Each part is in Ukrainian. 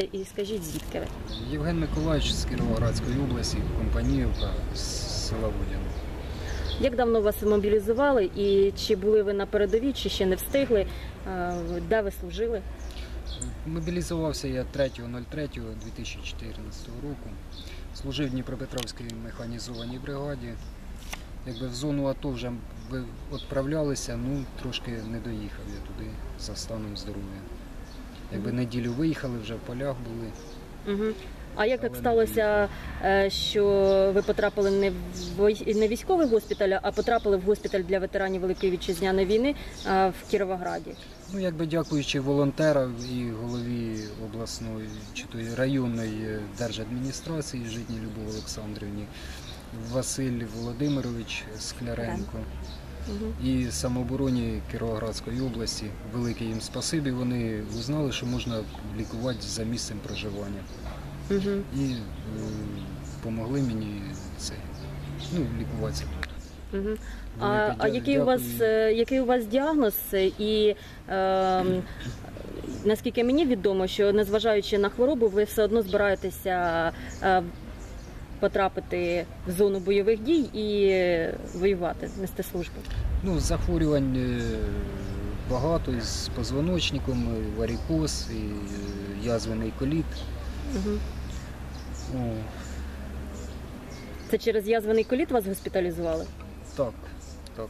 І скажіть, звідки ви? Євген Миколаївич з Кіровоградської області, компаніївка з села Водяне. Як давно вас мобілізували і чи були ви на передовій, чи ще не встигли? Е, Де ви служили? Мобілізувався я 3.03.2014 року. Служив в Дніпропетровській механізованій бригаді. Якби в зону АТО вже відправлялися, ну трошки не доїхав я туди за станом здоров'я. Якби неділю виїхали, вже в полях були. Угу. А як так сталося, е, що ви потрапили не в не військовий госпіталь, а потрапили в госпіталь для ветеранів Великої вітчизняної війни е, в Кіровограді? Ну, якби дякуючи волонтерам і голові обласної чи то районної держадміністрації Житній Любов Олександрівні, Василь Володимирович Скляренко Угу. і самообороні Кіровоградської області. Велике їм спасибі. Вони узнали, що можна лікувати за місцем проживання. Угу. І е, мені це ну, лікуватися. Угу. А, Велике а дя- який у вас дякую. е, який у вас діагноз? І е, наскільки мені відомо, що незважаючи на хворобу, ви все одно збираєтеся е, потрапити в зону бойових дій і воювати, нести службу. Ну, захворювань е, багато з позвоночником, і варікоз, і е, язвений коліт. Угу. О, Це через язвений коліт вас госпіталізували? так, так.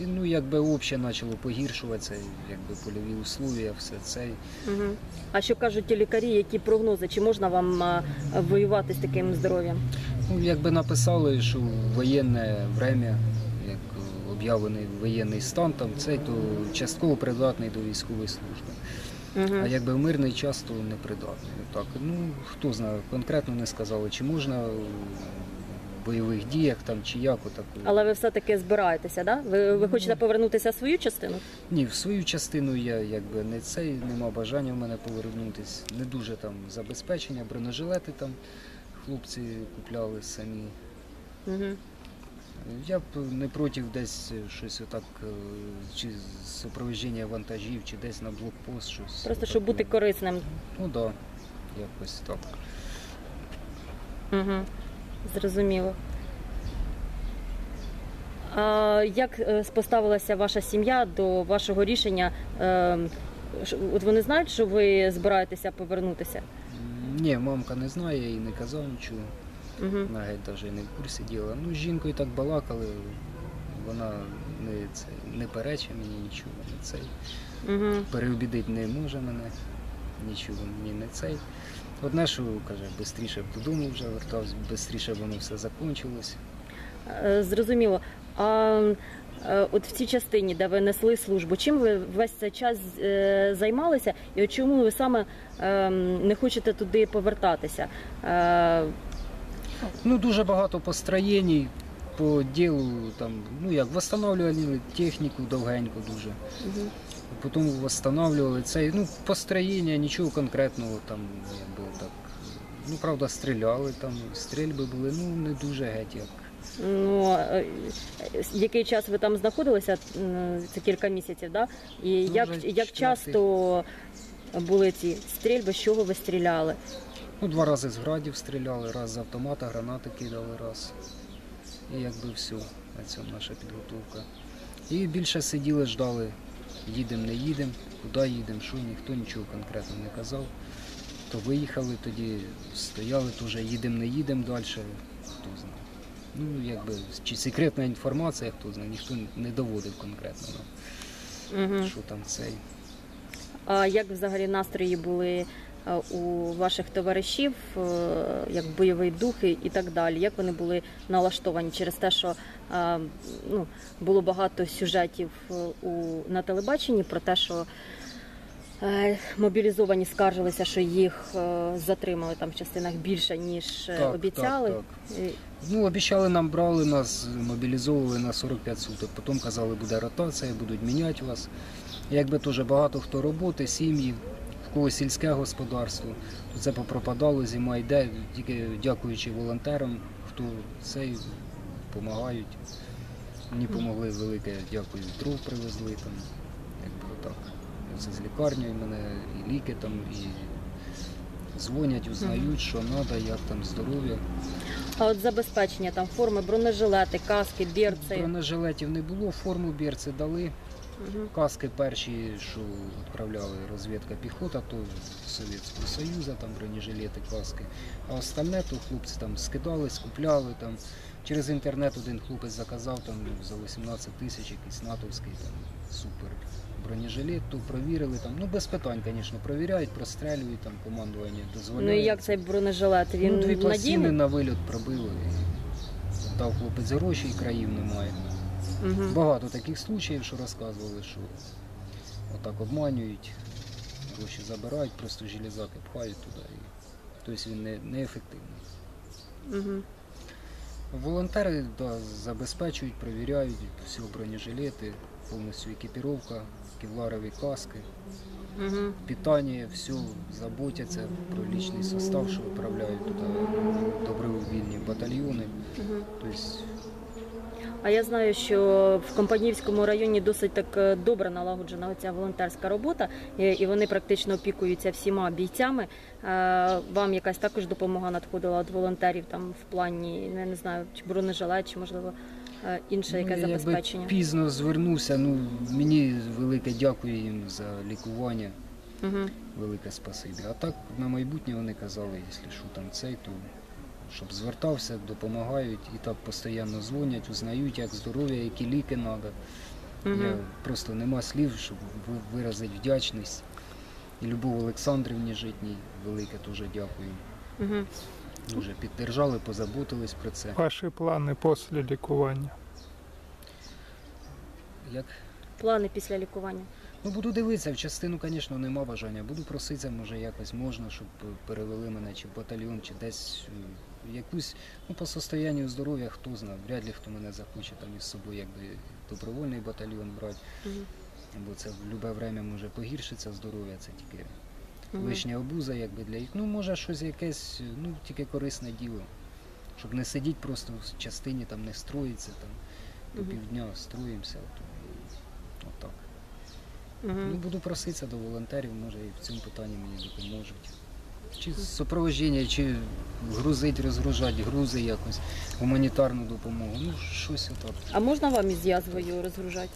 І, ну, якби обще почало погіршуватися, якби польові условия, все це. Угу. А що кажуть ті лікарі, які прогнози? Чи можна вам воювати з таким здоров'ям? Ну, якби написали, що воєнне время, як об'явлений воєнний стан, там цей, то частково придатний до військової служби. Угу. А якби в мирний час, то непридатний. Так, ну хто знає, конкретно не сказали, чи можна в бойових діях там, чи як отак. Але ви все-таки збираєтеся, да? Ви, ви хочете повернутися в свою частину? Ні, в свою частину я якби не цей, нема бажання в мене повернутися. Не дуже там забезпечення, бронежилети там хлопці купляли самі. Угу. Я б не проти десь щось отак, е, чи супроводження вантажів, чи десь на блокпост щось. Просто щоб бути ну, корисним. Ну так, да, якось так. Угу. Зрозуміло. А як е, поставилася ваша сім'я до вашого рішення? Е, От вони знають, що ви збираєтеся повернутися? Ні, мамка не знає, їй не казав нічого. Угу. Вона геть навіть не в курсі діла. Ну, з жінкою так балакали, вона не, це, не перече мені нічого, не цей. Угу. Переобідити не може мене, нічого мені не цей. Одне, що каже, швидше б додому вже вертався, швидше воно все закінчилось. Е, Зрозуміло. А е, от в цій частині, де ви несли службу, чим ви весь цей час е, займалися, і от чому ви саме е, не хочете туди повертатися? Ну, дуже багато построєнь по ділу, там, ну як, восстанавливали техніку довгенько дуже. мгм. Потім восстанавливали цей, ну, построєння, нічого конкретного там, якби так. Ну, правда, стріляли там, стрільби були, ну, не дуже геть як. Ну, е, який час ви там знаходилися? Це кілька місяців, да? І Ну, як, як часто були ці стрільби, з чого ви стріляли? Ну, два рази з градів стріляли, раз з автомата, гранати кидали, раз. І якби все, на цьому наша підготовка. І більше сиділи, ждали, їдемо, не їдемо, куди їдемо, що ніхто нічого конкретно не казав. То виїхали тоді, стояли, то вже їдемо, не їдемо далі, хто знає. Ну, якби, чи секретна інформація, хто знає, ніхто не доводив конкретно, нам, Угу. що там цей. А як взагалі настрої були у ваших товаришів, е, як бойовий дух і так далі? Як вони були налаштовані через те, що е, ну, було багато сюжетів е, у, на телебаченні про те, що е, мобілізовані скаржилися, що їх е, затримали там в частинах більше, ніж е, Так, обіцяли. так, І- Ну, обіцяли нам, брали нас, мобілізовували на 45 суток. Потім казали, буде ротація, будуть міняти вас. Якби теж багато хто роботи, сім'ї, в когось сільське господарство, то це попропадало, зима йде, тільки дякуючи волонтерам, хто цей допомагають. Мені допомогли велике, дякую, дров привезли там, якби отак. Це з лікарні, мене і ліки там, і Дзвонять, узнають, що треба, як там здоров'я. А от забезпечення там форми, бронежилети, каски, бірці. Бронежилетів не було, форму бірці дали. Каски перші, що відправляли розвідка піхота, то з Совєтського Союзу, там бронежилети, каски. А остальне то хлопці там скидали, скупляли там. Через інтернет один хлопець заказав там за 18 тисяч якийсь натовський там супер бронежилет, то провірили там. Ну без питань, звісно, провіряють, прострелюють там командування дозволяє. Ну і як цей бронежилет? Він ну, дві пластини надійний? на вильот пробило і дав хлопець гроші і країв немає. Мгм. Багато таких случаїв, що розказували, що отак обманюють, гроші забирають, просто железаки пхають туди. І... Тобто він не, неефективний. Мгм. Волонтери да, забезпечують, перевіряють всі бронежилети, повністю екіпіровка, кевларові каски, Мгм. питання, все заботяться про лічний состав, що виправляють туди добровільні батальйони. Мгм. Тобто А я знаю, що в Компанівському районі досить так е, добре налагоджена ця волонтерська робота, і вони практично опікуються всіма бійцями. Е, Вам якась також допомога надходила від волонтерів там в плані, я не знаю, чи бронежилет, чи можливо е, інше яке Ну, я забезпечення. Якби пізно звернувся. Ну мені велике дякую їм за лікування. Угу. Велике спасибі. А так на майбутнє вони казали, якщо що там цей, то щоб звертався, допомагають і так постійно дзвонять, узнають, як здоров'я, які ліки треба. Угу. Я просто нема слів, щоб виразити вдячність. І Любов Олександрівні Житній велике теж дякую. Угу. Дуже підтримали, позаботились про це. Ваші плани після лікування. Як Плани після лікування. Ну, буду дивитися, в частину, звісно, нема бажання. Буду проситися, може, якось можна, щоб перевели мене чи в батальйон, чи десь е, якусь, ну, по состоянню здоров'я, хто знає, вряд ли хто мене захоче там із собою якби добровольний батальйон брати, Угу. бо це в будь-яке время може погіршиться здоров'я, це тільки Угу. лишня обуза, якби для їх. Ну, може, щось якесь, ну, тільки корисне діло. Щоб не сидіти просто в частині, там не строїться, там по півдня строїмося. От, отак. Ну, Угу. буду проситися до волонтерів, може і в цьому питанні мені допоможуть. Чи супроводження, чи грузить, розгружати грузи якось, гуманітарну допомогу. Ну, щось отак. А можна вам із язвою розгружати?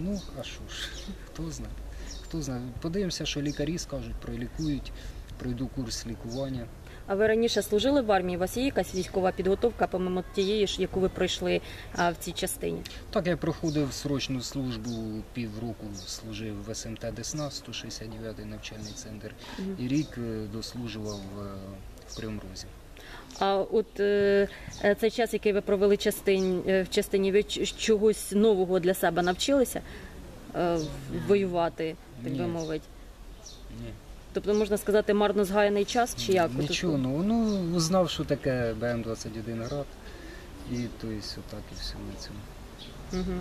Ну, а що ж, хто знає. Хто знає. Подивимося, що лікарі скажуть, пролікують, пройду курс лікування. А ви раніше служили в армії? У вас є якась військова підготовка, помимо тієї ж, яку ви пройшли а, в цій частині? Так я проходив срочну службу, півроку служив в СМТ Десна, 169-й навчальний центр, Мгм. і рік е, дослужував е, в Кривому Розі. А от е, е, цей час, який ви провели частин, е, в частині, ви чогось нового для себе навчилися е, воювати, так би мовити? Ні. Тобто можна сказати, марно згаяний час чи як? Нічого, ну, ну знав, що таке БМ-21 град. І то есть, отак і все на цьому. Угу.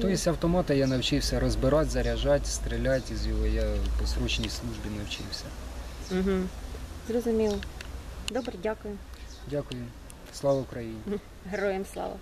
Тобто автомата я навчився розбирати, заряджати, стріляти з його. Я по срочній службі навчився. Угу. Зрозуміло. Добре, дякую. Дякую. Слава Україні! Героям слава.